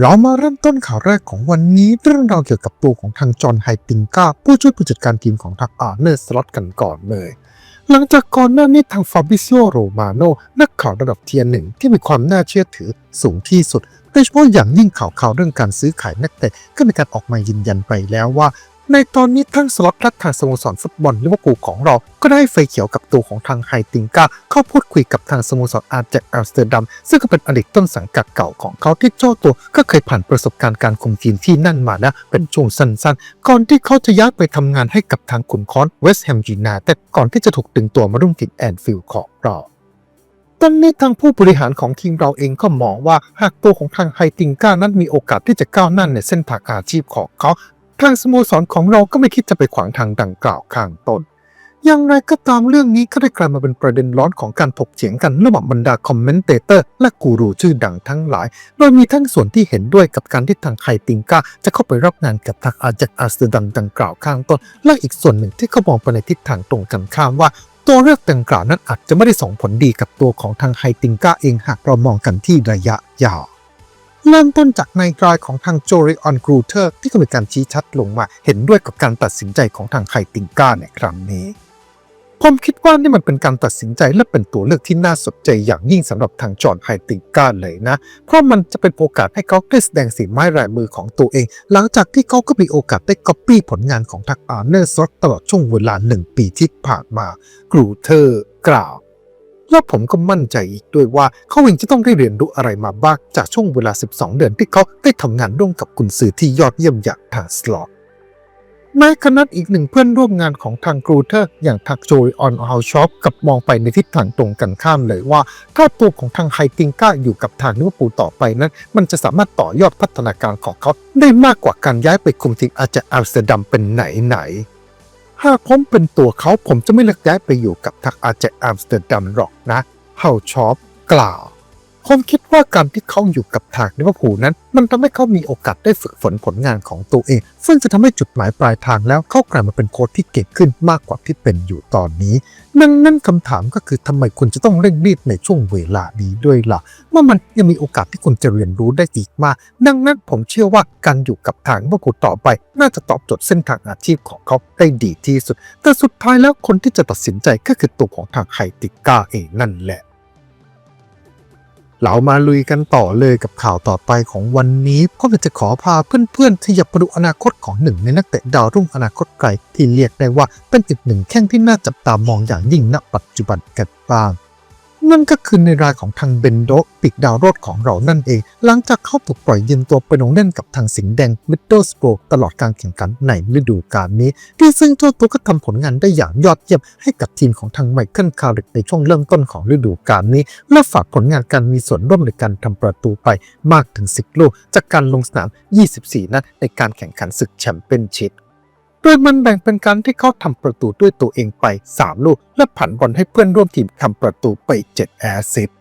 เรามาเริ่มต้นข่าวแรกของวันนี้เรื่องราวเกี่ยวกับตัวของทางจอห์นไฮติงกาผู้ช่วยผู้จัดการทีมของทางอาร์เนอร์สล็อตกันก่อนเลย หลังจากก่อนหน้านี้ทางฟาบิซิโอโรมาโนนักข่าวระดับเทียร์หนึ่งที่มีความน่าเชื่อถือสูงที่สุดโดยเฉพาะอย่างยิ่งข่าวข่าวเรื่องการซื้อขายนักเตะก็มีการออกมายืนยันไปแล้วว่า ในตอนนี้ทั้งสล็อตและทางสโมสรฟุตบอลลิเวอร์พูลของเรา ก็ได้ไฟเขียวกับตัวของทางไฮติงกาเข้าพูดคุยกับทางสโมสรอาร์เจกอัมสเตอร์ดัม ซึ่งก็เป็นอดีตต้นสังกัดเก่าของเขาที่เจ้าตัว ก็เคยผ่านประสบการณ์การคุมทีมที่นั่นมาแล้วเป็นช่วงสั้นๆ ก่อนที่เขาจะย้ายไปทำงานให้กับทางขุนค้อนเวสต์แฮมยูไนเต็ดก่อนที่จะถูกดึงตัวมาร่วมทีมแอนฟิลด์ของเราตอนนี้ทางผู้บริหารของทีมเราเองก็มองว่าหากตัวของทางไฮติงก้านั้นมีโอกาสที่จะก้าวหน้าในเส้นทางอาชีพของเขา ทางสโมสรของเราก็ไม่คิดจะไปขวางทางดังกล่าวข้างต้น อย่างไรก็ตามเรื่องนี้ก็ได้กลายมาเป็นประเด็นร้อนของการถกเถียงกันระหว่างบรรดาคอมเมนเตเตอร์และกูรูชื่อดังทั้งหลาย โดยมีทั้งส่วนที่เห็นด้วยกับการที่ทางไฮติงกาจะเข้าไปรับงานกับทางอาจักอาสเตดัมดังกล่าวข้างต้น และอีกส่วนหนึ่งที่เขามองไปในทิศทางตรงกันข้ามว่าตัวเลือกดังกล่าวนั้นอาจจะไม่ได้ส่งผลดีกับตัวของทางไฮติงกาเองหากเรามองกันที่ระยะยาว เริ่มต้นจากในกลายของทางโจริออนกรูเทอร์ที่ก็มีการชี้ชัดลงมาเห็นด้วยกับการตัดสินใจของทางไฮติงก้าในครั้งนี้ ผมคิดว่านี่มันเป็นการตัดสินใจและเป็นตัวเลือกที่น่าสนใจอย่างยิ่งสำหรับทางจอห์นไฮติงก้าเลยนะ เพราะมันจะเป็นโอกาสให้เขาได้แสดงสีไม้ลายมือของตัวเอง หลังจากที่เขาก็มีโอกาสได้ก๊อปปี้ผลงานของทางอาร์เนอร์ซอตตลอดช่วงเวลาหนึ่งปีที่ผ่านมากรูเทอร์กล่าว และผมก็มั่นใจอีกด้วยว่าเขาเองจะต้องได้เรียนรู้อะไรมาบ้างจากช่วงเวลา 12 เดือนที่เขาได้ทำงานร่วมกับกุนซือที่ยอดเยี่ยมอย่างทาสลอตแม้ขนาดอีกหนึ่งเพื่อนร่วมงานของทางกรูเทอร์ อย่างทักโจยออนเฮาชอปกับมองไปในทิศทางตรงกันข้ามเลยว่า ถ้าตัวของทางไฮติงก้าอยู่กับทางลิวอร์พูต่อไปนั้น มันจะสามารถต่อยอดพัฒนาการของเขาได้มากกว่าการย้ายไปคุมทีมอาจจะอัมสเตดัมเป็นไหนไหน หากผมเป็นตัวเขาผมจะไม่เลือกย้ายไปอยู่กับทักอาจจอัมสเตอร์ดัมหรอกนะเฮาชอปกล่าว ผมคิดว่าการที่เขาอยู่กับทางลิเวอร์พูลนั้น มันทำให้เขามีโอกาสได้ฝึกฝนผลงานของตัวเอง ซึ่งจะทำให้จุดหมายปลายทางแล้วเขากลายมาเป็นโค้ชที่เก่งขึ้นมากกว่าที่เป็นอยู่ตอนนี้ดังนั้นคำถามก็คือทำไมคุณจะต้องเร่งรีบในช่วงเวลานี้ด้วยล่ะเมื่อมันยังมีโอกาสที่คุณจะเรียนรู้ได้อีกมาก ดังนั้นผมเชื่อว่าการอยู่กับทางลิเวอร์พูลต่อไป น่าจะตอบโจทย์เส้นทางอาชีพของเขาได้ดีที่สุด แต่สุดท้ายแล้วคนที่จะตัดสินใจก็คือตัวของทางไฮติก้าเองนั่นแหละ เรามาลุยกันต่อเลยกับข่าวต่อไปของวันนี้เพราะจะขอพาเพื่อนๆที่อยากประดูอนาคตของหนึ่งในนักเตะดาวรุ่งอนาคตไกลที่เรียกได้ว่าเป็นอีกหนึ่งแข้งที่น่าจับตามองอย่างยิ่งณปัจจุบันกันบ้าง นั่นก็คือในรายของทางเบนโดปีกดาวโรดของเรานั่นเอง หลังจากเขาถูกปล่อยยืมตัวไปลงเล่นกับทางสิงห์แดงมิดเดิลสโปรตลอดการแข่งขันในฤดูกาลนี้ ที่ซึ่งเจ้าตัวก็ทำผลงานได้อย่างยอดเยี่ยมให้กับทีมของทางไมเคิลคาริกในช่วงเริ่มต้นของฤดูกาลนี้ และฝากผลงานการมีส่วนร่วมในการทำประตูไปมากถึง 10 ลูกจากการลงสนาม 24 นัดในการแข่งขันศึกแชมเปี้ยนชิพ โดยมันแบ่งเป็นการที่เขาทำประตูด้วยตัวเองไป 3 ลูก และผันบอลให้เพื่อนร่วมทีมทำประตูไป 7 แอสซิสต์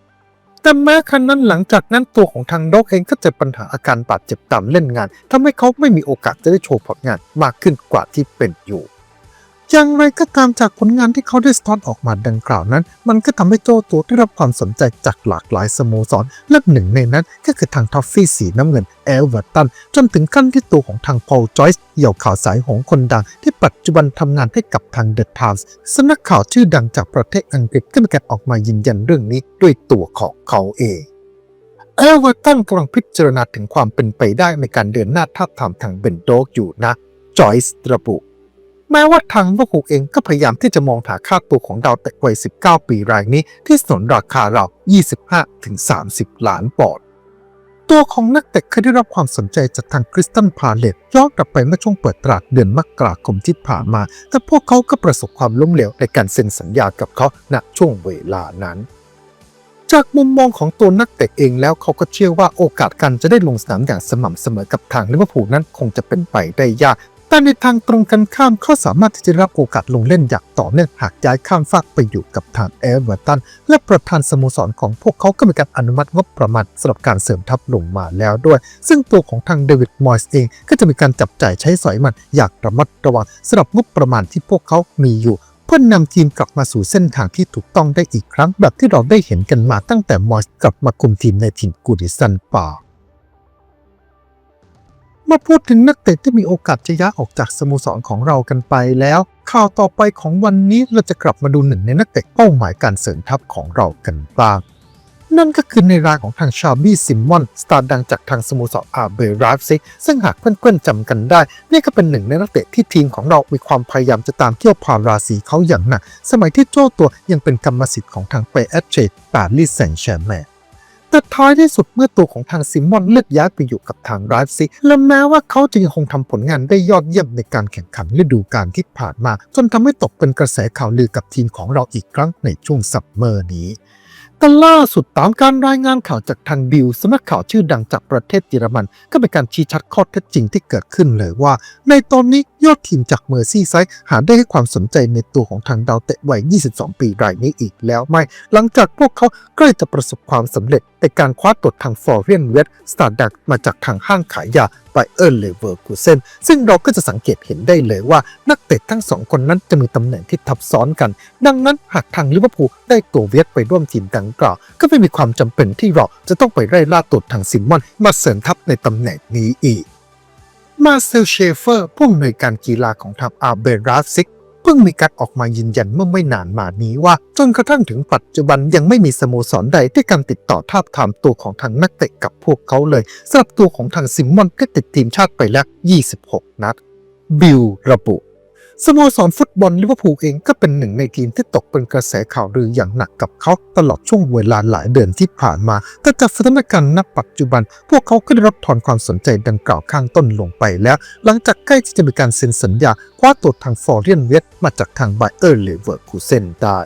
แต่แม้คันนั้นหลังจากนั้นตัวของทางด็อกเองก็เจอปัญหาอาการบาดเจ็บตามเล่นงานทำให้เขาไม่มีโอกาสจะได้โชว์ผลงานมากขึ้นกว่าที่เป็นอยู่ อย่างไรก็ตามจากผลงานที่เขาได้สะท้อนออกมาดังกล่าวนั้น มันก็ทำให้โจตัวได้รับความสนใจจากหลากหลายสโมสรและหนึ่งในนั้นก็คือทางทอฟฟี่สีน้ำเงินเอลเวอร์ตัน จนถึงขั้นที่ตัวของทางพอลจอยส์เหยี่ยวข่าวสายหงคนดัง ที่ปัจจุบันทำงานให้กับทางเดอะไทมส์สำนักข่าวชื่อดังจากประเทศอังกฤษก็มีการออกมายืนยันเรื่องนี้ด้วยตัวของเขาเองเอลเวอร์ตันกำลังพิจารณาถึงความเป็นไปได้ในการเดินหน้าท้าบทามทางเบนโดกอยู่นะจอยส์ระบุ แม้ว่าทางลิเวอร์พูลเองก็พยายามที่จะมองหาค่าตัวของดาวเตะวัย 19 ปีรายนี้ที่สนนราคาเรา 25-30 ล้านปอนด์ตัวของนักเตะเคยได้รับความสนใจจากทางคริสตันพาเลตย้อนกลับไปเมื่อช่วงเปิดตลาดเดือนมกราคมที่ผ่านมา แต่พวกเขาก็ประสบความล้มเหลวในการเซ็นสัญญากับเขาณช่วงเวลานั้นจากมุมมองของตัวนักเตะเองแล้วเขาก็เชื่อว่าโอกาสการจะได้ลงสนามอย่างสม่ำเสมอกับทางลิเวอร์พูลนั้นคงจะเป็นไปได้ยาก แต่ในทางตรงกันข้ามเขาสามารถที่จะรับโอกาสลงเล่นอย่างต่อเนื่องหากย้ายข้ามฟากไปอยู่กับทางเอเวอร์ตัน และประธานสโมสรของพวกเขาก็มีการอนุมัติงบประมาณสำหรับการเสริมทัพลงมาแล้วด้วย ซึ่งตัวของทางเดวิดมอยส์เองก็จะมีการจับจ่ายใช้สอยมันอย่างระมัดระวังสำหรับงบประมาณที่พวกเขามีอยู่เพื่อนำทีมกลับมาสู่เส้นทางที่ถูกต้องได้อีกครั้งแบบที่เราได้เห็นกันมาตั้งแต่มอยส์กลับมาคุมทีมในถิ่นกูดิสันป่า มาพูดถึงนักเตะที่มีโอกาสจะย้ายออกจากสโมสรของเรากันไปแล้ว ข่าวต่อไปของวันนี้เราจะกลับมาดูหนึ่งในนักเตะเป้าหมายการเสริมทัพของเรากันบ้างนั่นก็คือในรายของทางชาบี้ซิมมอน สตาร์ดังจากทางสโมสรอาเบราฟซิกซึ่งหากเพื่อนๆจำกันได้ นี่ก็เป็นหนึ่งในนักเตะที่ทีมของเรา มีความพยายามจะตามเที่ยวพาราสีเขาอย่างหนัก สมัยที่โจ้ตัวยังเป็นกรรมสิทธิ์ของทางเปเอชเชปารีสแซงต์แชร์แมง แต่ท้ายที่สุดเมื่อตัวของทางซิมอนเลือกย้ายไปอยู่กับทางไรฟ์ซิและแม้ว่าเขาจะยังคงทำผลงานได้ยอดเยี่ยมในการแข่งขันฤดูกาลที่ผ่านมา จนทำให้ตกเป็นกระแสข่าวลือกับทีมของเราอีกครั้งในช่วงซัปเมอร์นี้ แต่ล่าสุดตามการรายงานข่าวจากทางบิลสำนักข่าวชื่อดังจากประเทศเยอรมัน ก็เป็นการชี้ชัดข้อเท็จจริงที่เกิดขึ้นเลยว่า ในตอนนี้ยอดทีมจากเมอร์ซี่ไซด์หาได้ให้ความสนใจในตัวของทางดาวเตะวัย 22 ปีรายนี้อีกแล้วไม่ หลังจากพวกเขาใกล้จะประสบความสำเร็จในการคว้าตัวทางฟอร์เรียนเวสสตาร์ดักมาจากทางห้างขายยาไบเออร์เลเวอร์กูเซนซึ่งเราก็จะสังเกตเห็นได้เลยว่านักเตะทั้งสองคนนั้นจะมีตำแหน่งที่ทับซ้อนกัน ดังนั้นหากทางลิเวอร์พูลได้ตัวเวียดไปร่วมทีมดังกล่าว ก็ไม่มีความจำเป็นที่เราจะต้องไปไล่ล่าตัวทางซิมมอนมาเสริมทัพในตำแหน่งนี้อีกมาเซลเชเฟอร์ผู้อำนวยการกีฬาของทางอาเบรัสซิก เพิ่งมีการออกมายืนยันเมื่อไม่นานมานี้ว่า จนกระทั่งถึงปัจจุบันยังไม่มีสโมสรใดที่การติดต่อทาบทามตัวของทางนักเตะกับพวกเขาเลยสำหรับตัวของทางซิมมอนก็ติดทีมชาติไปแล้ว 26 นัด บิลระบุ สโมสรฟุตบอลลิเวอร์พูลเองก็เป็นหนึ่งในทีมที่ตกเป็นกระแสข่าวลืออย่างหนักกับเขาตลอดช่วงเวลาหลายเดือนที่ผ่านมา แต่จากสถานการณ์ณปัจจุบัน พวกเขาก็ได้รับถอนความสนใจดังกล่าวข้างต้นลงไปแล้ว หลังจากใกล้ที่จะมีการเซ็นสัญญาคว้าตัวทางฟอร์เรียนเวสมาจากทางไบเออร์เลเวอร์คูเซนได้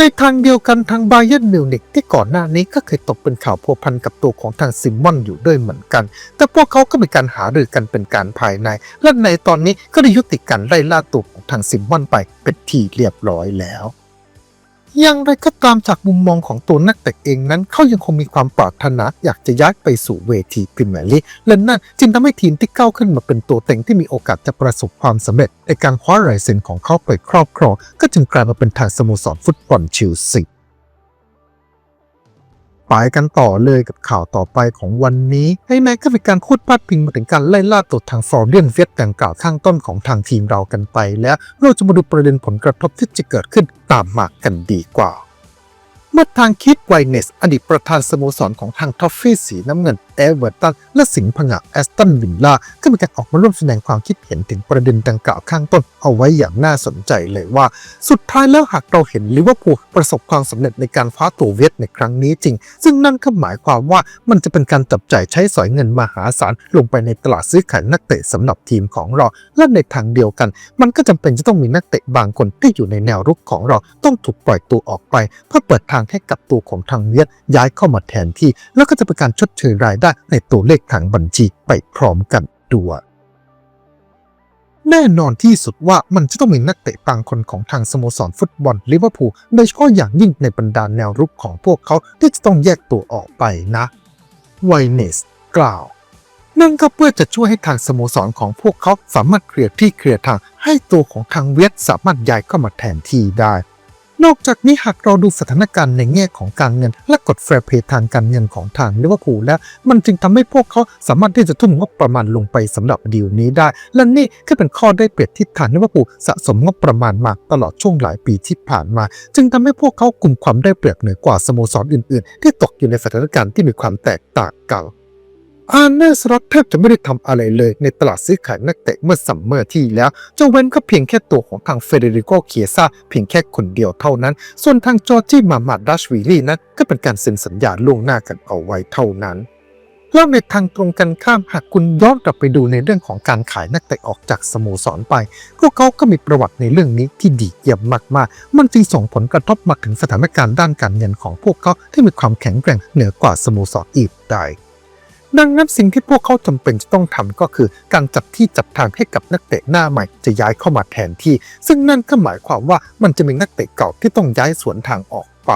ในทางเดียวกันทางไบเย r n นมิวนิกที่ก่อนหน้านี้ก็เคยตกเป็นข่าวพัวพันกับตัวของทางซิมมอนอยู่ด้วยเหมือนกัน แต่พวกเขาก็มีการหารือกันเป็นการภายใน และในตอนนี้ก็ได้ยุติการไล่ล่าตัวของทางซิมมอนไปเป็นที่เรียบร้อยแล้ว อย่างไรก็ตามจากมุมมองของตัวนักเตะเองนั้น เขายังคงมีความปรารถนาอยากจะย้ายไปสู่เวทีพรีเมียร์ลีกและนั่นจึงทำให้ทีมที่ก้าวขึ้นมาเป็นตัวเต็งที่มีโอกาสจะประสบความสำเร็จในการคว้าลายเซ็นของเขาไปครอบครองก็จึงกลายมาเป็นทางสโมสรฟุตบอลชิลซี ไปกันต่อเลยกับข่าวต่อไปของวันนี้ให้แม็ก็มีการพูดพาดพิงมาถึงการไล่ล่าตัวทางฟอร์เรียนเวียดดังกล่าวข้างต้นของทางทีมเรากันไป แล้วเราจะมาดูประเด็นผลกระทบที่จะเกิดขึ้นตามมากันดีกว่า เมื่อทางคิดไวเนส อดีตประธานสโมสรของทางทอฟฟี่สีน้ำเงินเอเวอร์ตันและสิงห์ผงะแอสตันวิลล่าก็มีการออกมาร่วมแสดงความคิดเห็นถึงประเด็นดังกล่าวข้างต้น เอาไว้อย่างน่าสนใจเลยว่า สุดท้ายแล้วหากเราเห็นลิเวอร์พูลประสบความสำเร็จในการคว้าตัวเวียดในครั้งนี้จริง ซึ่งนั่นก็หมายความว่ามันจะเป็นการจับจ่ายใช้สอยเงินมหาศาลลงไปในตลาดซื้อขายนักเตะสำหรับทีมของเราและในทางเดียวกัน มันก็จำเป็นจะต้องมีนักเตะบางคนที่อยู่ในแนวรุกของเราต้องถูกปล่อยตัวออกไป เพื่อเปิดทางให้กับตัวของทางเวียดย้ายเข้ามาแทนที่ แล้วก็จะเป็นการชดเชยรายได้ในตัวเลขทางบัญชีไปพร้อมกันด้วยแน่นอนที่สุดว่ามันจะต้องมีนักเตะบางคนของทางสโมสรฟุตบอลลิเวอร์พูลโดยเฉพาะอย่างยิ่งในบรรดาแนวรุกของพวกเขาที่จะต้องแยกตัวออกไปนะไวเนสกล่าว นั่นก็เพื่อจะช่วยให้ทางสโมสรของพวกเขาสามารถเคลียร์ที่เคลียร์ทางให้ตัวของทางเวียดสามารถย้ายเข้ามาแทนที่ได้ นอกจากนี้หากเราดูสถานการณ์ในแง่ของการเงิน และกฎแฟร์เพย์ทางการเงินของทางลิเวอร์พูลแล้วมันจึงทำให้พวกเขาสามารถที่จะทุ่มงบประมาณลงไปสำหรับดีลนี้ได้ และนี่ก็เป็นข้อได้เปรียบที่ทางลิเวอร์พูลสะสมงบประมาณมาตลอดช่วงหลายปีที่ผ่านมา จึงทำให้พวกเขากลุ่มความได้เปรียบเหนือกว่าสโมสรอื่น ๆ ที่ตกอยู่ในสถานการณ์ที่มีความแตกต่างกัน อาร์เนสล็อตแทบจะไม่ได้ทำอะไรเลยในตลาดซื้อขายนักเตะเมื่อซัมเมอร์ที่แล้วเจ้าเว้นก็เพียงแค่ตัวของทางเฟเดริโกเคียซาเพียงแค่คนเดียวเท่านั้น ส่วนทางจอร์จี้มามาดัชวิลลี่นั้นก็เป็นการเซ็นสัญญาล่วงหน้ากันเอาไว้เท่านั้นแล้วในทางตรงกันข้ามหากคุณย้อนกลับไปดูในเรื่องของการขายนักเตะออกจากสโมสรไป พวกเขาก็มีประวัติในเรื่องนี้ที่ดีเยี่ยมมากๆ มันจึงส่งผลกระทบมาถึงสถานการณ์ด้านการเงินของพวกเขาที่มีความแข็งแกร่งเหนือกว่าสโมสรอีกได้ ดังนั้นสิ่งที่พวกเขาจำเป็นจะต้องทำก็คือ การจัดที่จัดทางให้กับนักเตะหน้าใหม่จะย้ายเข้ามาแทนที่ ซึ่งนั่นก็หมายความว่ามันจะมีนักเตะเก่าที่ต้องย้ายสวนทางออกไป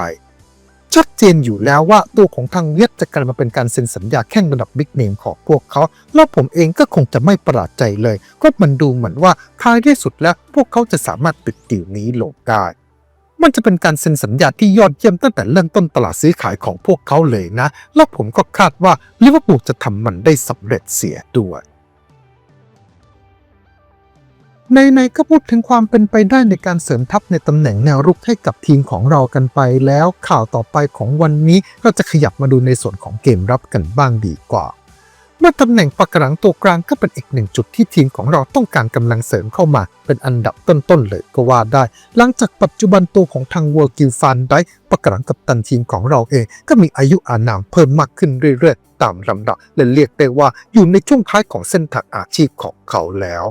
ชัดเจนอยู่แล้วว่าตัวของทางเวียดจะกลายมาเป็นการเซ็นสัญญาแข่งระดับบิ๊กเนมของพวกเขา แล้วผมเองก็คงจะไม่ประหลาดใจเลย ก็มันดูเหมือนว่าท้ายที่สุดแล้วพวกเขาจะสามารถปิดดีลนี้ลงได้ มันจะเป็นการเซ็นสัญญาที่ยอดเยี่ยมตั้งแต่เริ่มต้นตลาดซื้อขายของพวกเขาเลยนะ และผมก็คาดว่าลิเวอร์พูลจะทำมันได้สำเร็จเสียด้วยในในก็พูดถึงความเป็นไปได้ในการเสริมทัพในตำแหน่งแนวรุกให้กับทีมของเรากันไปแล้วข่าวต่อไปของวันนี้ก็จะขยับมาดูในส่วนของเกมรับกันบ้างดีกว่า เมื่อตำแหน่งปากหลังตัวกลางก็เป็นอีกหนึ่งจุดที่ทีมของเราต้องการกำลังเสริมเข้ามา เป็นอันดับต้นๆเลยก็ว่าได้ หลังจากปัจจุบันตัวของทางเวอร์กิลฟันได้ปากหลังกับตันทีมของเราเอง ก็มีอายุอานามเพิ่มมากขึ้นเรื่อยๆ ตามลำดับและเรียกได้ว่าอยู่ในช่วงท้ายของเส้นทางอาชีพของเขาแล้ว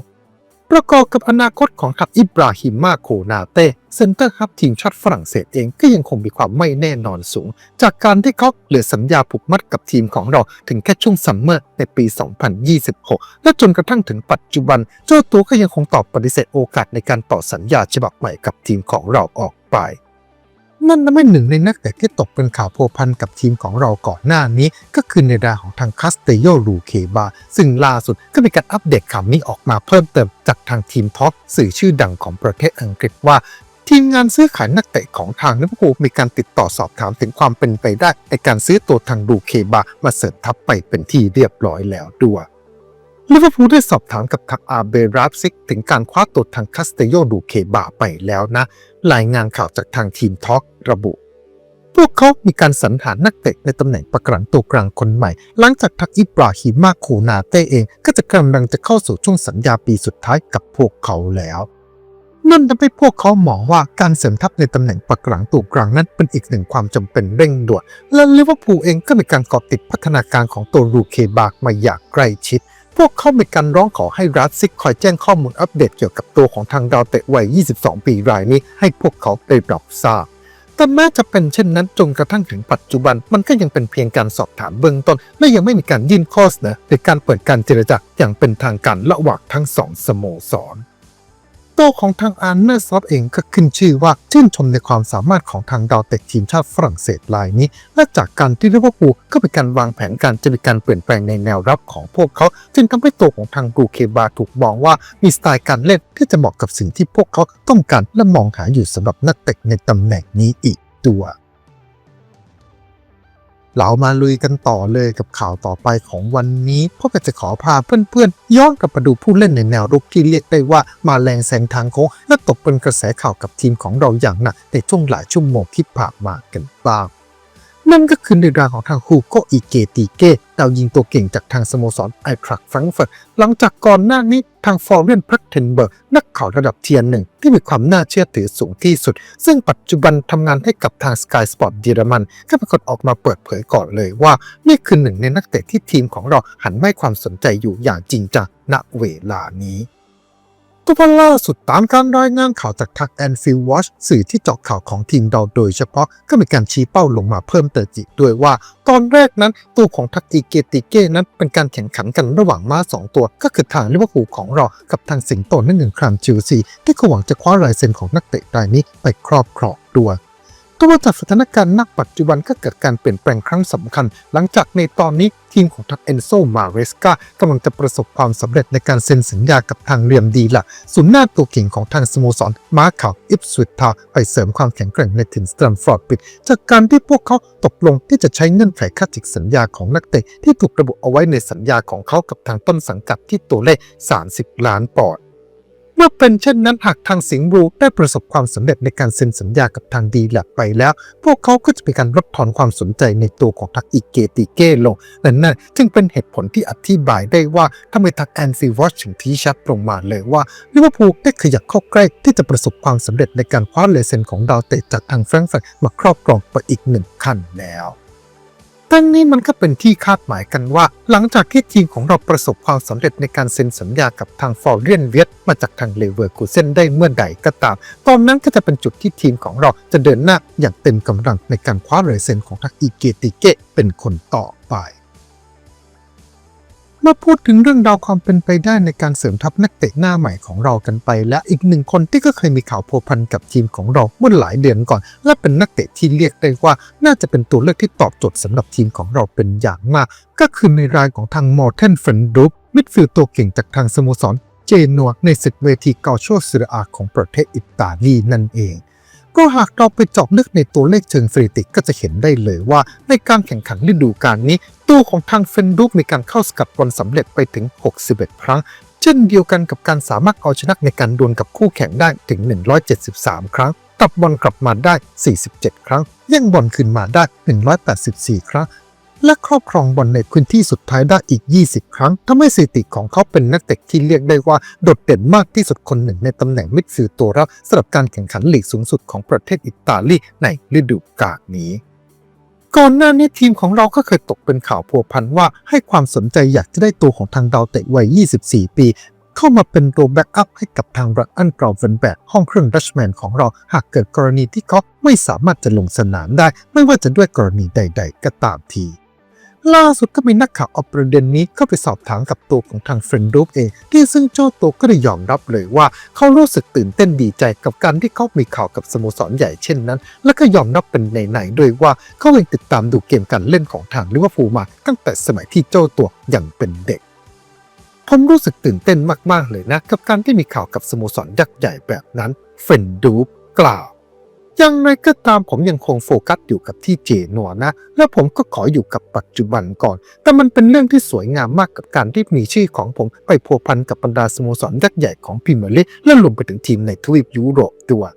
ประกอบกับอนาคตของทัพอิบราฮิมมาโคนาเต้เซนเตอร์ฮับทีมชาติฝรั่งเศสเองก็ยังคงมีความไม่แน่นอนสูง จากการที่เขาเหลือสัญญาผูกมัดกับทีมของเราถึงแค่ช่วงซัมเมอร์ในปี 2026 และจนกระทั่งถึงปัจจุบัน เจ้าตัวก็ยังคงตอบปฏิเสธโอกาสในการต่อสัญญาฉบับใหม่กับทีมของเราออกไป นั่นไม่หนึ่งในนักเตะที่ตกเป็นข่าวโพวพันกับทีมของเราก่อนหน้านี้ ก็คือในดาของทางคาสเตโยลูเคบา ซึ่งล่าสุดก็มีการอัปเดตข่าวนี้ออกมาเพิ่มเติมจากทางทีมท็อปสื่อชื่อดังของประเทศอังกฤษว่าทีมงานซื้อขายนักเตะของทางลิเวอร์พูลมีการติดต่อสอบถามถึงความเป็นไปได้ในการซื้อตัวทางลูเคบามาเสริมทัพไปเป็นที่เรียบร้อยแล้วด้วย ลิเวอร์พูลได้สอบถามกับทางอาเบรับซิกถึงการคว้าตัวทางคาสเตโยดูเคบาไปแล้วนะ รายงานข่าวจากทางทีมทอกระบุ พวกเขามีการสรรหานักเตะในตำแหน่งประกันตัวกลางคนใหม่ หลังจากทักอิบราฮิมาโคนาเต้เอง ก็จะกำลังจะเข้าสู่ช่วงสัญญาปีสุดท้ายกับพวกเขาแล้วนั่นทำให้พวกเขามองว่าการเสริมทัพในตำแหน่งปักหลังตัวกลางนั้นเป็นอีกหนึ่งความจำเป็นเร่งด่วน และลิเวอร์พูลเองก็มีการเกาะติดพัฒนาการของตัวรูเคบากมาอย่างใกล้ชิด พวกเขามีการร้องขอให้รัฐซิกคอยแจ้งข้อมูลอัปเดตเกี่ยวกับตัวของทางดาวเตะวัย 22 ปีรายนี้ให้พวกเขาได้รับทราบแต่แม้จะเป็นเช่นนั้นจนกระทั่งถึงปัจจุบัน มันก็ยังเป็นเพียงการสอบถามเบื้องต้น และยังไม่มีการยื่นข้อเสนอหรือการเปิดการเจรจาอย่างเป็นทางการระหว่างทั้งสองสโมสร ตัวของทางอันเนอร์ซอฟเองก็ขึ้นชื่อว่าชื่นชมในความสามารถของทางดาวเตะทีมชาติฝรั่งเศสรายนี้ และจากการที่ลิเวอร์พูลก็เป็นการวางแผนการจะมีการเปลี่ยนแปลงในแนวรับของพวกเขา จึงทำให้ตัวของทางบรูเคบาถูกมองว่ามีสไตล์การเล่นที่จะเหมาะกับสิ่งที่พวกเขาต้องการและมองหาอยู่สำหรับนักเตะในตำแหน่งนี้อีกตัว เรามาลุยกันต่อเลยกับข่าวต่อไปของวันนี้เพราะก็จะขอพาเพื่อนๆ ย้อนกลับมาดูผู้เล่นในแนวรุกที่เรียกได้ว่ามาแรงแซงทางโค้งและตกเป็นกระแสข่าวกับทีมของเราอย่างหนักในช่วงหลายชั่วโมงที่ผ่านมากันบ้าง นั่นก็คือในรางของทางฮูโกอิเกติเกดาวยิงตัวเก่งจากทางสโมสรไอทรักฟรงเฟิร์ตหลังจากก่อนหน้านี้ทางฟอร์เรนพรักเทนเบิร์กนักข่าวระดับเทียนหนึ่งที่มีความน่าเชื่อถือสูงที่สุด ซึ่งปัจจุบันทำงานให้กับทาง Sky Sport เยอรมันก็เป็นคนออกมาเปิดเผยก่อนเลยว่า นี่คือหนึ่งในนักเตะที่ทีมของเราหันไม่ความสนใจอยู่อย่างจริงจังณเวลานี้ ก็เพราล่าสุดตามการรายงานข่าวจากทางแอนฟิลวอชสื่อที่เจาะข่าวของทีมเราโดยเฉพาะก็มีการชี้เป้าลงมาเพิ่มเติมอีกด้วยว่า ตอนแรกนั้นตัวของทักอีเกติเก้นั้นเป็นการแข่งขันกันระหว่างม้าสองตัว ก็คือทางลิเวอร์พูลของเรากับทางสิงโตนั่นหนึ่งครามชิลซีที่เขาหวังจะคว้าลายเซ็นของนักเตะรายนี้ไปครอบครองด้วย ตัวจากสถานการณ์นักปัจจุบันก็เกิดการเปลี่ยนแปลงครั้งสำคัญ หลังจากในตอนนี้ทีมของทักเอนโซมาเรสกากำลังจะประสบความสำเร็จในการเซ็นสัญญากับทางเรียมดีละศูนย์หน้าตัวเก่งของทางสโมสรมาร์คาวอิปสวิตทาไปเสริมความแข็งแกร่งในถิ่นสแตมฟอร์ดปิด จากการที่พวกเขาตกลงที่จะใช้เงื่อนไขค่าจิกสัญญาของนักเตะที่ถูกระบุเอาไว้ในสัญญาของเขากับทางต้นสังกัดที่ตัวเลข 30 ล้านปอนด์ เมื่อเป็นเช่นนั้นหากทางสิงห์บลูได้ประสบความสำเร็จในการเซ็นสัญญากับทางดีแลกไปแล้ว พวกเขาก็จะมีการลดทอนความสนใจในตัวของทักอิเกติเก้ลงและนั่นจึงเป็นเหตุผลที่อธิบายได้ว่าทำไมทักแอนฟิวอชถึงที่ชัดลงมาเลยว่าลิเวอร์พูลได้ขยับเข้าใกล้ที่จะประสบความสำเร็จในการคว้าเลเซนของดาวเตะจากทางแฟรงก์เฟิร์ตมาครอบครองไปอีกหนึ่งขั้นแล้ว ทั้งนี้มันก็เป็นที่คาดหมายกันว่า หลังจากที่ทีมของเราประสบความสำเร็จในการเซ็นสัญญากับทางฟอร์เรียนเวียตมาจากทางเลเวอร์คูเซนได้เมื่อใดก็ตาม ตอนนั้นก็จะเป็นจุดที่ทีมของเราจะเดินหน้าอย่างเต็มกำลังในการคว้าลายเซ็นของทักอีเกติเกะเป็นคนต่อไป มื่อพูดถึงเรื่องราวความเป็นไปได้ในการเสริมทัพนักเตะหน้าใหม่ของเรากันไป และอีกหนึ่งคนที่ก็เคยมีข่าวโพวพันกับทีมของเราเมื่อหลายเดือนก่อน และเป็นนักเตะที่เรียกได้ว่าน่าจะเป็นตัวเลือกที่ตอบโจทย์สำหรับทีมของเราเป็นอย่างมาก ก็คือในรายของทางมอร์เทนเฟนดุปมิดฟิลด์ตัวเก่งจากทางสโมสรเจนัวในศึกเวทีเกาโชเซเรียอาของประเทศอิตาลีนั่นเอง ก็หากเราไปเจาะลึกในตัวเลขเชิงสถิติก็จะเห็นได้เลยว่า ในการแข่งขันฤดูกาลนี้ตัวของทางเฟนดูกมีการเข้าสกัดบอลสำเร็จไปถึง 61 ครั้ง เช่นเดียวกันกับการสามารถเอาชนะในการดวลกับคู่แข่งได้ถึง 173 ครั้งตับบอลกลับมาได้ 47 ครั้งแย่งบอลคืนมาได้ 184 ครั้ง และครอบครองบอลในพื้นที่สุดท้ายได้อีก 20 ครั้งทำให้สถิติของเขาเป็นนักเตะที่เรียกได้ว่าโดดเด่นมากที่สุดคนหนึ่งในตำแหน่งมิดฟิลด์ตัวรับสำหรับการแข่งขันลีกสูงสุดของประเทศอิตาลีในฤดูกาลนี้ก่อนหน้านี้ทีมของเราก็เคยตกเป็นข่าวพัวพันว่าให้ความสนใจอยากจะได้ตัวของทางดาวเตะวัย 24 ปี เข้ามาเป็นตัวแบ็กอัพให้กับทางรักอันกราวเวนแบกห้องเครื่องดัชแมนของเราหากเกิดกรณีที่เขาไม่สามารถจะลงสนามได้ ไม่ว่าจะด้วยกรณีใด ๆ ก็ตามที ล่าสุดก็มีนักข่าวเอาประเด็นนี้เข้าไปสอบถามกับตัวของทางเฟรนด์รูปเอง ที่ซึ่งเจ้าตัวก็ได้ยอมรับเลยว่า เขารู้สึกตื่นเต้นดีใจกับการที่เขามีข่าวกับสโมสรใหญ่เช่นนั้น และก็ยอมรับเป็นในๆด้วยว่าเขาเองติดตามดูเกมการเล่นของทางลิเวอร์พูลมา ตั้งแต่สมัยที่เจ้าตัวยังเป็นเด็กผมรู้สึกตื่นเต้นมากๆเลยนะ กับการที่มีข่าวกับสโมสรยักษ์ใหญ่แบบนั้น เฟรนดูปกล่าว อย่างไรก็ตามผมยังคงโฟกัสอยู่กับที่เจนัวนะ และผมก็ขออยู่กับปัจจุบันก่อน แต่มันเป็นเรื่องที่สวยงามมากกับการที่มีชื่อของผมไปพัวพันกับบรรดาสโมสรยักษ์ใหญ่ของพรีเมียร์ลีกและรวมไปถึงทีมในทวีปยุโรปด้วย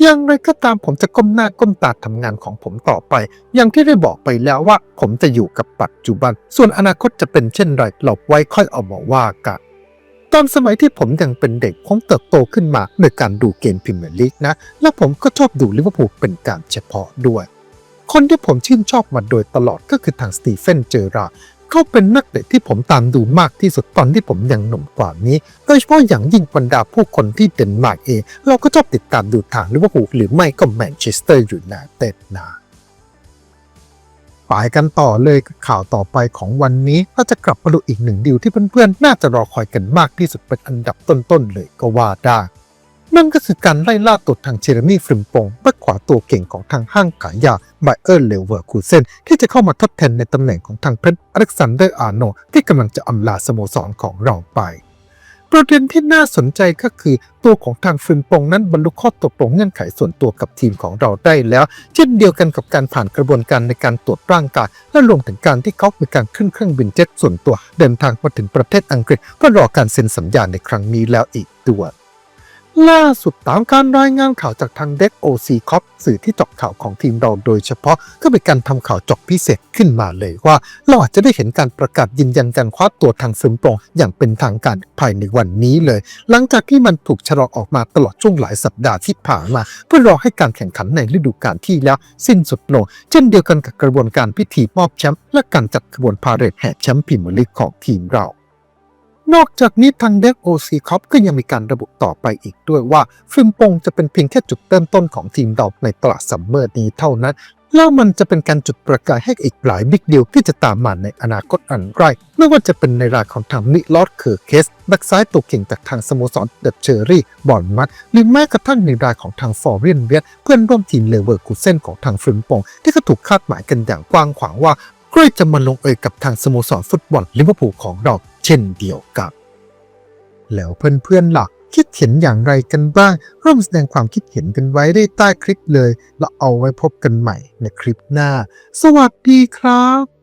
อย่างไรก็ตามผมจะก้มหน้าก้มตาทำงานของผมต่อไป อย่างที่ได้บอกไปแล้วว่า ผมจะอยู่กับปัจจุบัน ส่วนอนาคตจะเป็นเช่นไรเราไว้ค่อยเอามาว่ากัน ตอนสมัยที่ผมยังเป็นเด็กผมเติบโตขึ้นมาโดยการดูเกมพรีเมียร์ลีกนะ และผมก็ชอบดูลิเวอร์พูลเป็นการเฉพาะด้วย คนที่ผมชื่นชอบมาโดยตลอดก็คือทางสตีเฟนเจอราเขาเป็นนักเตะที่ผมตามดูมากที่สุดตอนที่ผมยังหนุ่มกว่านี้ โดยเฉพาะอย่างยิ่งบรรดาผู้คนที่เดนมาร์กเอง เราก็ชอบติดตามดูทางลิเวอร์พูลหรือไม่ก็แมนเชสเตอร์ยูไนเต็ดนะ ไปกันต่อเลยข่าวต่อไปของวันนี้ก็จะกลับมาดูอีกหนึ่งดีลที่เพื่อนๆ น่าจะรอคอยกันมากที่สุดเป็นอันดับต้นๆเลยก็ว่าได้ นั่นก็คือการไล่ล่าตัวทางเจเรมี่ฟริมปงแบ็คขวาตัวเก่งของทางห้างขายยาไบเออร์เลเวอร์คูเซนที่จะเข้ามาทดแทนในตำแหน่งของทางเพชรอเล็กซานเดอร์อาร์โนที่กำลังจะอำลาสโมสรของเราไป ประเด็นที่น่าสนใจก็คือตัวของทางฟินปงนั้นบรรลุข้อตกลงเงื่อนไขส่วนตัวกับทีมของเราได้แล้ว เช่นเดียวกันกับการผ่านกระบวนการในการตรวจร่างกาย และรวมถึงการที่เขามีการขึ้นเครื่องบินเจ็ตส่วนตัว เดินทางมาถึงประเทศอังกฤษเพื่อรอการเซ็นสัญญาในครั้งนี้แล้วอีกด้วย ล่าสุดตามการรายงานข่าวจากทางเด็กโอซีคอปสื่อที่เจาะข่าวของทีมเราโดยเฉพาะก็เป็นการทำข่าวเจาะพิเศษขึ้นมาเลยว่า เราอาจจะได้เห็นการประกาศยืนยันการคว้าตัวทางซึมปงอย่างเป็นทางการภายในวันนี้เลย หลังจากที่มันถูกชะลอออกมาตลอดช่วงหลายสัปดาห์ที่ผ่านมา เพื่อรอให้การแข่งขันในฤดูกาลที่แล้วสิ้นสุดลงเช่นเดียวกันกับกระบวนการพิธีมอบแชมป์และการจัดขบวนพาเหรดแห่แชมป์พรีเมียร์ลีกของทีมเรา นอกจากนี้ทางเด็กโอซีคอปก็ยังมีการระบุต่อไปอีกด้วยว่าฟิล์มปงจะเป็นเพียงแค่จุดเริ่มต้นของทีมเราในตลาดซัมเมอร์นี้เท่านั้น แล้วมันจะเป็นการจุดประกายให้อีกหลายบิ๊กเดีลที่จะตามมาในอนาคตอันใกล้ไม่ว่าจะเป็นในรายของทางนิลอดเคอร์เคสแบ็กซ้ายตัวเก่งจากทางสโมสรเดอะเชอรี่บอลมัดหรือแม้กระทั่งในรายของทางฟอร์เรียนเวียตเพื่อนร่วมทีมเลเวอร์คูเซนของทางฟิล์มปงที่ก็ถูกคาดหมายกันอย่างกว้างขวางว่าใกล้จะมาลงเอยกับทางสโมสรฟุตบอลลิเวอร์พูลของเรา เช่นเดียวกันแล้วเพื่อนๆหลักคิดเห็นอย่างไรกันบ้าง ร่วมแสดงความคิดเห็นกันไว้ได้ใต้คลิปเลย แล้วเอาไว้พบกันใหม่ในคลิปหน้า สวัสดีครับ